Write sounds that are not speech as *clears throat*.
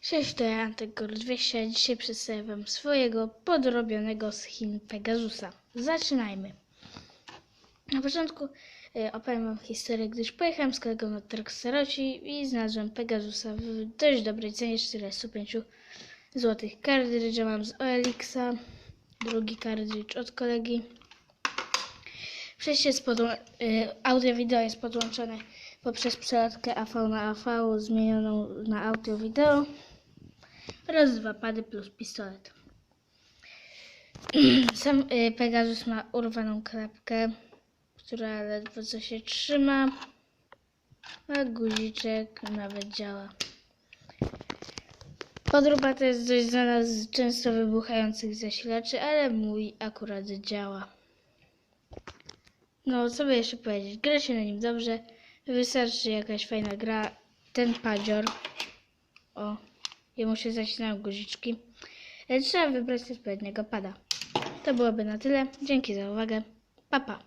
Cześć, to ja Antek 200, a dzisiaj przedstawię Wam swojego podrobionego z Chin Pegasusa. Zaczynajmy. Na początku y, opowiem Wam historię, gdyż pojechałem z kolegą na targ i znalazłem Pegasusa w dość dobrej cenie 45 zł. Kartridża mam z OLX-a, drugi kartridż od kolegi. Przejście jest podłą- y, audio-wideo jest podłączone poprzez przelotkę AV na AV zmienioną na audio-wideo oraz dwa pady plus pistolet. *clears throat* Sam y, Pegasus ma urwaną klapkę, która ledwo co się trzyma, a guziczek nawet działa. Podróba to jest dość znana z często wybuchających zasilaczy, ale mój akurat działa. No, co by jeszcze powiedzieć? Gra się na nim dobrze. Wystarczy jakaś fajna gra. Ten padzior. O, jemu się zacinają guziczki. E, Trzeba wybrać odpowiedniego pada. To byłoby na tyle. Dzięki za uwagę. Pa, pa.